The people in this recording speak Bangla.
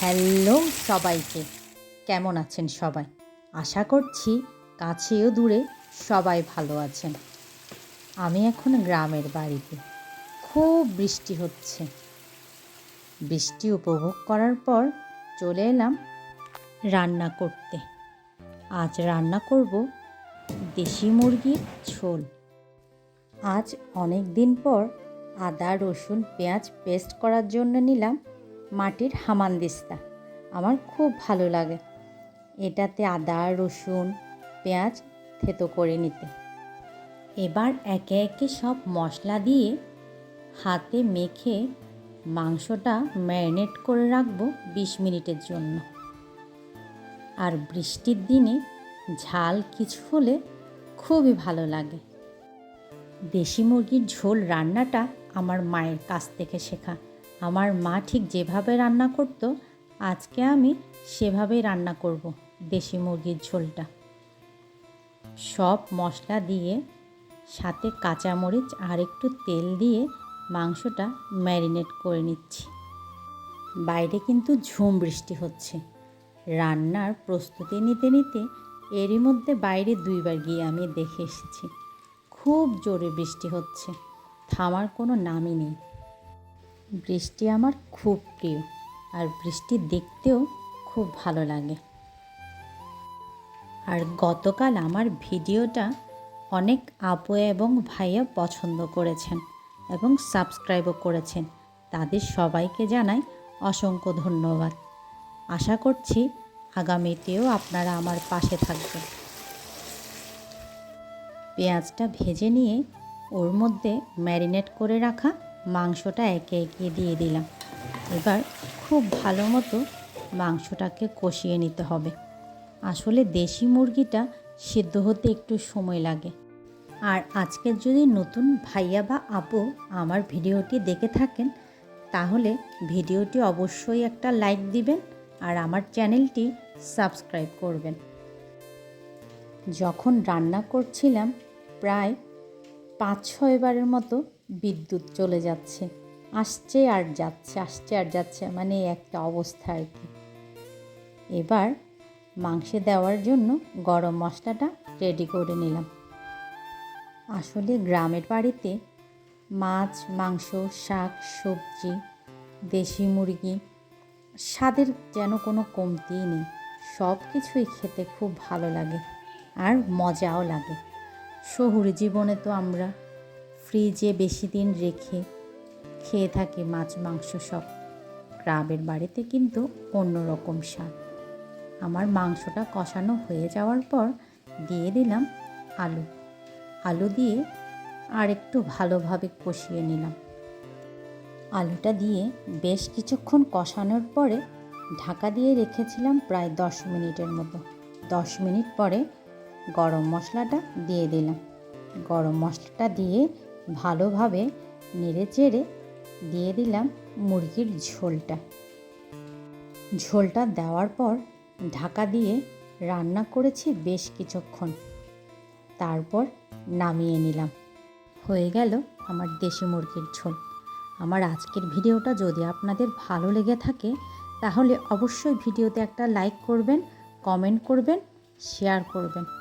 হ্যালো সবাইকে। কেমন আছেন সবাই? আশা করছি কাছেও দূরে সবাই ভালো আছেন। আমি এখন গ্রামের বাড়িতে। খুব বৃষ্টি হচ্ছে। বৃষ্টি উপভোগ করার পর চলে এলাম রান্না করতে। আজ রান্না করব দেশি মুরগির ঝোল। আজ অনেক দিন পর আদা, রসুন, পেঁয়াজ পেস্ট করার জন্য নিলাম। মাটির হামানদিস্তা আমার খুব ভালো লাগে এটাতে আদা, রসুন, পেঁয়াজ থেতো করে নিতে। এবার একে একে সব মশলা দিয়ে হাতে মেখে মাংসটা ম্যারিনেট করে রাখব বিশ মিনিটের জন্য। আর বৃষ্টির দিনে ঝাল কিছু হলে খুবই ভালো লাগে। দেশি মুরগির ঝোল রান্নাটা আমার মায়ের কাছ থেকে শেখা। আমার মা ঠিক যেভাবে রান্না করতো, আজকে আমি সেভাবেই রান্না করব দেশি মুরগির ঝোলটা। সব মশলা দিয়ে সাথে কাঁচামরিচ আর একটু তেল দিয়ে মাংসটা ম্যারিনেট করে নিচ্ছি। বাইরে কিন্তু ঝুম বৃষ্টি হচ্ছে। রান্নার প্রস্তুতি নিতে নিতে এরই মধ্যে বাইরে দুইবার গিয়ে আমি দেখে এসেছি। খুব জোরে বৃষ্টি হচ্ছে। থামার কোনো নামই নেই। বৃষ্টি আমার খুব প্রিয়, আর বৃষ্টি দেখতেও খুব ভালো লাগে। আর গতকাল আমার ভিডিওটা অনেক আপু এবং ভাইয়া পছন্দ করেছেন এবং সাবস্ক্রাইবও করেছেন। তাদের সবাইকে জানাই অসংখ্য ধন্যবাদ। আশা করছি আগামীতেও আপনারা আমার পাশে থাকবেন। পেঁয়াজটা ভেজে নিয়ে ওর মধ্যে ম্যারিনেট করে রাখা মাংসটা একে একে দিয়ে দিলাম। এবার খুব ভালো মতো মাংসটাকে কষিয়ে নিতে হবে। আসলে দেশি মুরগিটা সিদ্ধ হতে একটু সময় লাগে। আর আজকের যদি নতুন ভাইয়া বা আপু আমার ভিডিওটি দেখে থাকেন, তাহলে ভিডিওটি অবশ্যই একটা লাইক দিবেন আর আমার চ্যানেলটি সাবস্ক্রাইব করবেন। যখন রান্না করছিলাম, প্রায় পাঁচ ছয়বারের মতো বিদ্যুৎ চলে যাচ্ছে। আসছে আর যাচ্ছে, আসছে আর যাচ্ছে মানে একটা অবস্থা আর কি। এবার মাংসে দেওয়ার জন্য গরম মশলাটা রেডি করে নিলাম। আসলে গ্রামের বাড়িতে মাছ, মাংস, শাক, সবজি, দেশি মুরগি, স্বাদের যেন কোনো কমতিই নেই। সব কিছুই খেতে খুব ভালো লাগে আর মজাও লাগে। শহুরে জীবনে তো আমরা ফ্রিজে বেশি দিন রেখে খেয়ে থাকি মাছ, মাংস সব। গ্রামের বাড়িতে কিন্তু অন্যরকম স্বাদ। আমার মাংসটা কষানো হয়ে যাওয়ার পর দিয়ে দিলাম আলু। আলু দিয়ে আর একটু ভালোভাবে কষিয়ে নিলাম। আলুটা দিয়ে বেশ কিছুক্ষণ কষানোর পরে ঢাকা দিয়ে রেখেছিলাম প্রায় দশ মিনিটের মতো। দশ মিনিট পরে গরম মশলাটা দিয়ে দিলাম। গরম মশলাটা দিয়ে ভালোভাবে নেড়ে চেড়ে দিয়ে দিলাম মুরগির ঝোলটা। ঝোলটা দেওয়ার পর ঢাকা দিয়ে রান্না করেছি বেশ কিছুক্ষণ। তারপর নামিয়ে নিলাম। হয়ে গেল আমার দেশি মুরগির ঝোল। আমার আজকের ভিডিওটা যদি আপনাদের ভালো লেগে থাকে, তাহলে অবশ্যই ভিডিওতে একটা লাইক করবেন, কমেন্ট করবেন, শেয়ার করবেন।